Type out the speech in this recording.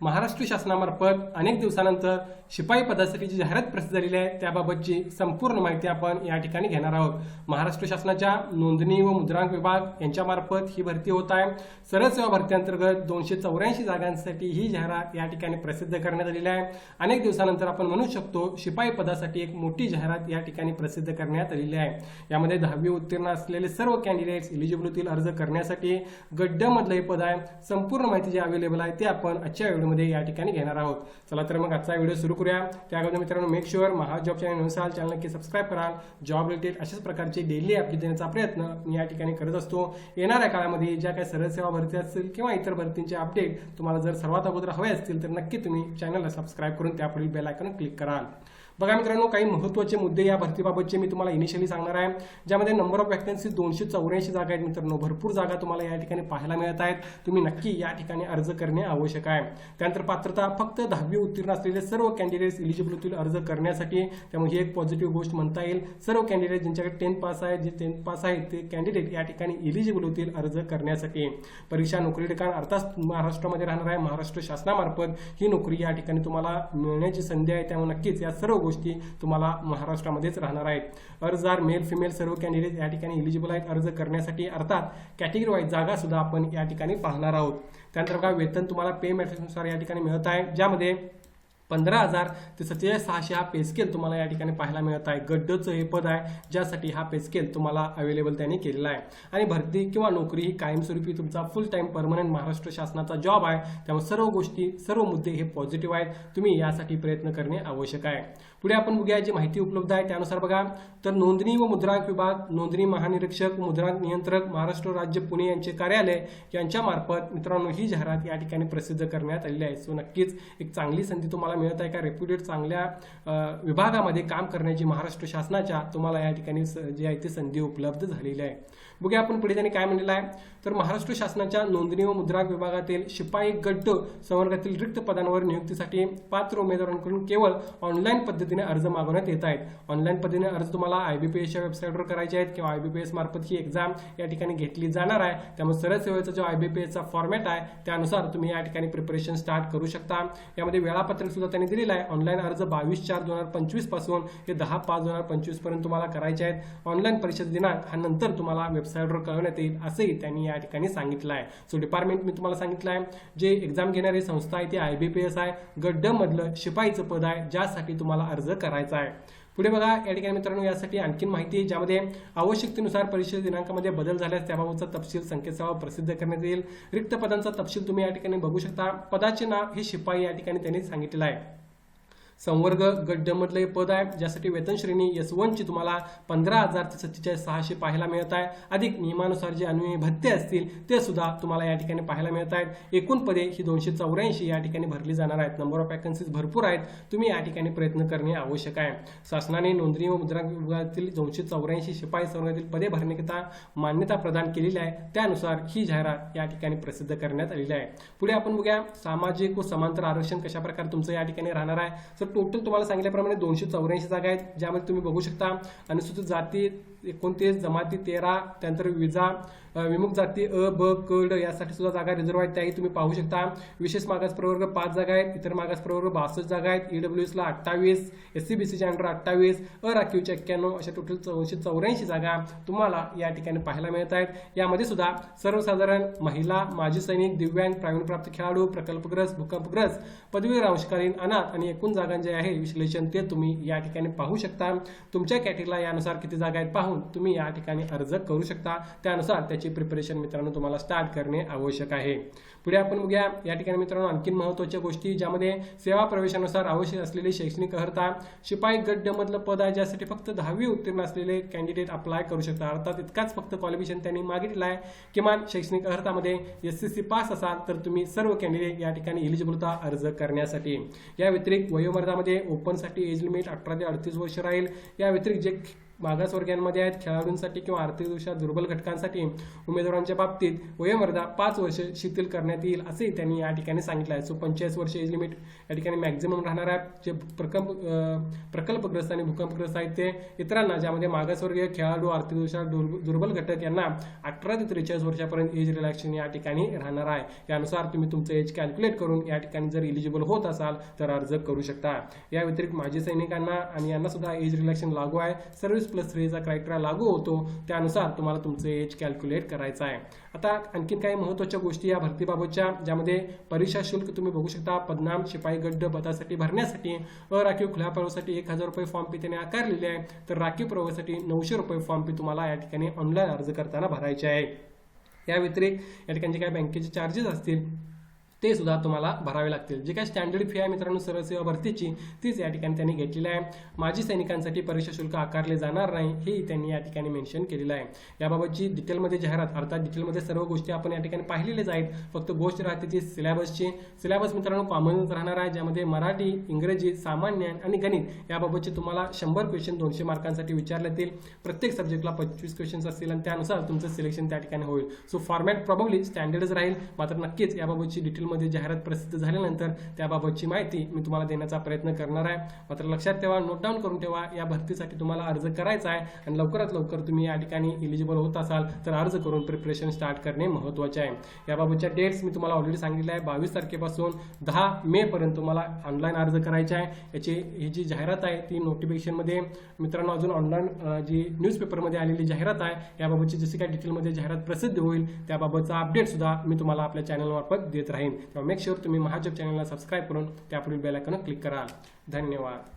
महाराष्ट्र शासनामार्फत अनेक दिवसानंतर शिपाई पदासाठी जी जाहिरात प्रसिद्ध झालेली आहे त्याबाबतची संपूर्ण माहिती आपण या ठिकाणी घेणार आहोत. महाराष्ट्र शासनाच्या नोंदणी व मुद्रांक विभाग यांच्यामार्फत ही भरती होत आहे. सरळ सेवा भरतीअंतर्गत दोनशे चौऱ्याऐंशी जागांसाठी ही जाहिरात या ठिकाणी प्रसिद्ध करण्यात आलेली आहे. अनेक दिवसानंतर आपण म्हणू शकतो शिपाई पदासाठी एक मोठी जाहिरात या ठिकाणी प्रसिद्ध करण्यात आलेली आहे. यामध्ये दहावी उत्तीर्ण असलेले सर्व कॅन्डिडेट्स इलिजिबल अर्ज करण्यासाठी गड्ड्यामधलं हे पद आहे. संपूर्ण माहिती जी अवेलेबल आहे ते आपण आजच्या व्हिडिओमध्ये या ठिकाणी घेणार आहोत. चला तर मग आजचा व्हिडिओ सुरू करूया. त्या अगोदर मित्रांनो मेक शुअर महाजॉब चॅनल नसाल चॅनल नक्की सबस्क्राईब कराल. जॉब रिलेटेड अशाच प्रकारचे डेली अपडेट देण्याचा प्रयत्न मी या ठिकाणी करत असतो. येणाऱ्या काळामध्ये ज्या काही सरळ सेवा भरती असतील किंवा इतर भरतींचे अपडेट तुम्हाला जर सर्वात अगोदर हवे असतील तर नक्की तुम्ही चॅनलला सबस्क्राईब करून त्यापुढील बेल आयकॉन क्लिक कराल. बघा मित्रांनो काही महत्त्वाचे मुद्दे या भरतीबाबतचे मी तुम्हाला इनिशियली सांगणार आहे. ज्यामध्ये नंबर ऑफ वॅकन्सी दोनशे चौऱ्याऐंशी जागा आहेत मित्रांनो. भरपूर जागा तुम्हाला या ठिकाणी पाहायला मिळत आहेत. तुम्ही नक्की या ठिकाणी अर्ज करणे आवश्यक आहे. त्यानंतर पात्रता फक्त दहावी उत्तीर्ण असलेले सर्व कॅन्डिडेट्स इलिजिबल होतील अर्ज करण्यासाठी. त्यामुळे ही एक पॉझिटिव्ह गोष्ट म्हणता येईल. सर्व कॅन्डिडेट ज्यांच्याकडे टेन्थ पास आहे जे टेन्थ पास आहेत ते कॅन्डिडेट या ठिकाणी इलिजिबल होतील अर्ज करण्यासाठी. परीक्षा नोकरी ठिकाण अर्थात महाराष्ट्रामध्ये राहणार आहे. महाराष्ट्र शासनामार्फत ही नोकरी या ठिकाणी तुम्हाला मिळण्याची संधी आहे. त्यामुळे नक्कीच या सर्व गोष्टी तुम्हाला महाराष्ट्रामध्येच राहणार आहेत. अर्जदार मेल फिमेल सर्व कॅन्डिडेट या ठिकाणी इलिजिबल आहेत अर्ज करण्यासाठी अर्थात कॅटेगरी वाईज जागा सुद्धा आपण या ठिकाणी पाहणार आहोत. त्यानंतर बघा वेतन तुम्हाला पे मॅट्रिक्सनुसार या ठिकाणी मिळत आहे ज्यामध्ये पंधरा हजार ते सत्तेचाळीस सहाशे हा पे स्केल तुम्हाला या ठिकाणी पाहायला मिळत आहे. गड्डचं हे पद आहे ज्यासाठी हा पे स्केल तुम्हाला अवेलेबल त्यांनी केलेला आहे. आणि भरती किंवा नोकरी ही कायमस्वरूपी तुमचा फुल टाइम परमनंट महाराष्ट्र शासनाचा जॉब आहे. त्यामुळे सर्व गोष्टी सर्व मुद्दे हे पॉझिटिव्ह आहेत. तुम्ही यासाठी प्रयत्न करणे आवश्यक आहे. पुढे आपण बघूया जी माहिती उपलब्ध आहे त्यानुसार बघा. तर नोंदणी व मुद्रांक विभाग नोंदणी महानिरीक्षक मुद्रांक नियंत्रक महाराष्ट्र राज्य पुणे यांचे कार्यालय यांच्या मार्फत मित्रांनो ही जाहिरात या ठिकाणी प्रसिद्ध करण्यात आलेली आहे. सो नक्कीच एक चांगली संधी तुम्हाला मिळत आहे का? रेप्युटेड चांगल्या विभागामध्ये काम करण्याची महाराष्ट्र शासनाच्या तुम्हाला या ठिकाणी जी आहे ती संधी उपलब्ध झालेली आहे. बघूया आपण पुढे त्यांनी काय म्हणलेलं आहे. तर महाराष्ट्र शासनाच्या नोंदणी व मुद्रांक विभागातील शिपाई गट संवर्गातील रिक्त पदांवर नियुक्तीसाठी पात्र उमेदवारांकडून केवळ ऑनलाईन पद्धतीने अर्ज मागवण्यात येत आहेत. ऑनलाईन पद्धतीने अर्ज तुम्हाला आयबीपीएसच्या वेबसाईटवर करायचे आहेत किंवा आयबीपीएस मार्फत ही एक्झाम या ठिकाणी घेतली जाणार आहे. त्यामुळे सरळ सेवेचा जो आयबीपीएसचा फॉर्मॅट आहे त्यानुसार तुम्ही या ठिकाणी प्रिपरेशन स्टार्ट करू शकता. यामध्ये वेळापत्रक सुद्धा त्यांनी दिलेला आहे. ऑनलाईन अर्ज बावीस चार दोन हजार पंचवीसपासून हे दहा पाच दोन हजार पंचवीसपर्यंत तुम्हाला करायचे आहेत. ऑनलाईन परीक्षेचा दिनांक हा नंतर तुम्हाला वेबसाईटवर कळवण्यात येईल असंही त्यांनी या ठिकाणी सांगितलं आहे. सो डिपार्टमेंट मी तुम्हाला सांगितलं आहे जे एक्झाम घेणारी संस्था आहे ती आय बी पी एस आहे. गड्डमधलं शिपाईचं पद आहे ज्यासाठी तुम्हाला अर्ज करायचा आहे. पुढे बघा या ठिकाणी मित्रांनो यासाठी आणखीन माहिती ज्यामध्ये आवश्यकतेनुसार परीक्षेच्या दिनांकामध्ये बदल झाल्यास त्याबाबतचा तपशील संकेतस्थळावर प्रसिद्ध करण्यात येईल. रिक्त पदांचा तपशील तुम्ही या ठिकाणी बघू शकता. पदाचे नाव हे शिपाई या ठिकाणी त्यांनी सांगितलेलं आहे. संवर्ग गड्डमधलं हे पद आहे ज्यासाठी वेतन श्रेणी एस वनची तुम्हाला पंधरा हजार ते सत्तेचाळीस सहाशे पाहायला मिळत आहे. अधिक नियमानुसार जे अनुय भत्ते असतील ते सुद्धा तुम्हाला या ठिकाणी पाहायला मिळत आहेत. एकूण पदे ही दोनशे चौऱ्याऐंशी या ठिकाणी भरली जाणार आहेत. नंबर ऑफ वॅकन्सीज भरपूर आहेत. तुम्ही या ठिकाणी प्रयत्न करणे आवश्यक आहे. शासनाने नोंदणी व मुद्रा विभागातील दोनशे चौऱ्याऐंशी शिपाई संवर्गातील पदे भरण्याकरिता मान्यता प्रदान केलेली आहे. त्यानुसार ही जाहिरात या ठिकाणी प्रसिद्ध करण्यात आलेली आहे. पुढे आपण बघूया सामाजिक व समांतर आरक्षण कशा प्रकारे तुमचं या ठिकाणी राहणार आहे. तर टोटल तुम्हाला सांगितल्याप्रमाणे दोनशे चौऱ्याऐंशी जागा आहेत ज्यामध्ये तुम्ही बघू शकता अनुसूचित जाती एकोणतीस जमाती तेरा त्यानंतर विजा विमुख विमुक्त जाती अ ब क ड यासाठी सुद्धा जागा रिझर्व आहेत. त्याही तुम्ही पाहू शकता. विशेष मागास प्रवर्ग पाच जागा आहेत. इतर मागास प्रवर्ग बासष्ट जागा आहेत. ईडब्ल्यू एसला अठ्ठावीस एस सी बी सीच्या अंडर अठ्ठावीस अराखीवच्या एक्क्याण्णव अशा टोटल चौशे चौऱ्याऐंशी जागा तुम्हाला या ठिकाणी पाहायला मिळत आहेत. यामध्ये सुद्धा सर्वसाधारण महिला माजी सैनिक दिव्यांग प्रावीण्यप्राप्त खेळाडू प्रकल्पग्रस्त भूकंपग्रस्त पदवीधर अंशकालीन अनाथ आणि एकूण जागा जे आहे विश्लेषण ते तुम्ही या ठिकाणी पाहू शकता. तुमच्या कॅटेगरीला यानुसार किती जागा आहेत पाहून तुम्ही या ठिकाणी अर्ज करू शकता. त्यानुसार त्याची प्रिपरेशन मित्रांनो तुम्हाला स्टार्ट करणे आवश्यक आहे. पुढे आपण बघूया या ठिकाणी मित्रांनो आणखी महत्त्वाच्या गोष्टी ज्यामध्ये सेवा प्रवेशानुसार आवश्यक असलेली शैक्षणिक अर्हता शिपाई गड्डमधलं पद आहे ज्यासाठी फक्त दहावी उत्तीर्ण असलेले कॅन्डिडेट अप्लाय करू शकतात अर्थात इतकाच फक्त क्वालिफिकेशन त्यांनी मागितलं आहे. किमान शैक्षणिक अर्हतामध्ये एस सी सी पास असाल तर तुम्ही सर्व कॅन्डिडेट या ठिकाणी इलिजिबल होता अर्ज करण्यासाठी. या व्यतिरिक्त स्पर्धामध्ये ओपनसाठी एज लिमिट अठरा ते अडतीस वर्ष राहील. या व्यतिरिक्त जे मागासवर्गीयांमध्ये आहेत खेळाडूंसाठी किंवा आर्थिकदृष्ट्या दुर्बल घटकांसाठी उमेदवारांच्या बाबतीत वयोमर्यादा पाच वर्ष शिथिल करण्यात येईल असेही त्यांनी या ठिकाणी सांगितलं आहे. सो पंचेचाळीस वर्ष एज लिमिट या ठिकाणी मॅक्झिमम राहणार आहे. जे प्रकल्प प्रकल्पग्रस्त आणि भूकंपग्रस्त आहेत ते इतरांना ज्यामध्ये मागासवर्गीय खेळाडू आर्थिकदृष्ट्या दुर्बल घटक यांना अठरा ते त्रेचाळीस वर्षापर्यंत एज रिलॅक्सेशन या ठिकाणी राहणार आहे. यानुसार तुम्ही तुमचं एज कॅल्क्युलेट करून या ठिकाणी जर इलिजिबल होत असाल तर अर्ज करू शकता. या व्यतिरिक्त माजी सैनिकांना आणि यांना सुद्धा एज रिलॅक्शन लागू आहे. सर्व्हिस प्लस थ्रीचा क्रायटेरिया लागू होतो त्यानुसार तुम्हाला तुमचं एज कॅल्क्युलेट करायचं आहे. आता आणखीन काही महत्त्वाच्या गोष्टी या भरतीबाबतच्या ज्यामध्ये परीक्षा शुल्क तुम्ही बघू शकता पदनाम शिपाई गड्ड पदासाठी भरण्यासाठी अराखीव खुल्या प्रवासाठी एक हजार रुपये फॉर्म फी त्याने आकारलेले आहे तर राखीव प्रवासाठी नऊशे रुपये फॉर्म फी तुम्हाला या ठिकाणी ऑनलाईन अर्ज करताना भरायचे आहे. या व्यतिरिक्त या ठिकाणी जे काही बँकेचे चार्जेस असतील ते सुद्धा तुम्हाला भरावे लागतील. जे काही स्टँडर्ड फी आहे मित्रांनो सरळसेवा भरतीची तीच या ठिकाणी त्यांनी घेतलेली आहे. माजी सैनिकांसाठी परीक्षा शुल्क आकारले जाणार नाही हेही त्यांनी या ठिकाणी मेन्शन केलेलं आहे. याबाबतची डिटेलमध्ये जाहिरात अर्थात डिटेलमध्ये सर्व गोष्टी आपण या ठिकाणी पाहिलेल्याच आहेत. फक्त गोष्ट राहते ती सिलेबसची सिलेबस मित्रांनो कॉमनच राहणार आहे ज्यामध्ये मराठी इंग्रजी सामान्य आणि गणित याबाबतचे तुम्हाला शंभर क्वेश्चन दोनशे मार्कांसाठी विचारले जातील. प्रत्येक सब्जेक्टला पंचवीस क्वेश्चन्स असतील आणि त्यानुसार तुमचं सिलेक्शन त्या ठिकाणी होईल. सो फॉर्मॅट प्रॉब्ली स्टँडर्डच राहील. मात्र नक्कीच याबाबतची डिटेलमध्ये जाहिरात प्रसिद्ध झाल्यानंतर त्याबाबतची माहिती मी तुम्हाला देण्याचा प्रयत्न करणार आहे. मात्र लक्षात ठेवा नोट डाऊन करून ठेवा या भरतीसाठी तुम्हाला अर्ज करायचा आहे आणि लवकरात लवकर तुम्ही या ठिकाणी इलिजिबल होत असाल तर अर्ज करून प्रिपरेशन स्टार्ट करणे महत्त्वाचे आहे. याबाबतच्या डेट्स मी तुम्हाला ऑलरेडी सांगितले आहे. बावीस तारखेपासून दहा मे पर्यंत तुम्हाला ऑनलाईन अर्ज करायचे आहे. याची ही जी जाहिरात आहे ती नोटिफिकेशनमध्ये मित्रांनो अजून ऑनलाईन जी न्यूजपेपरमध्ये आलेली जाहिरात आहे याबाबतची जशी काही डिटेलमध्ये जाहिरात प्रसिद्ध होईल त्याबाबतचा अपडेट सुद्धा मी तुम्हाला आपल्या चॅनलमार्फत देत राहीन. तेव्हा मेक शुअर तुम्ही महाजब चॅनलला सबस्क्राईब करून त्यापुढील बेल क्लिक कराल. धन्यवाद.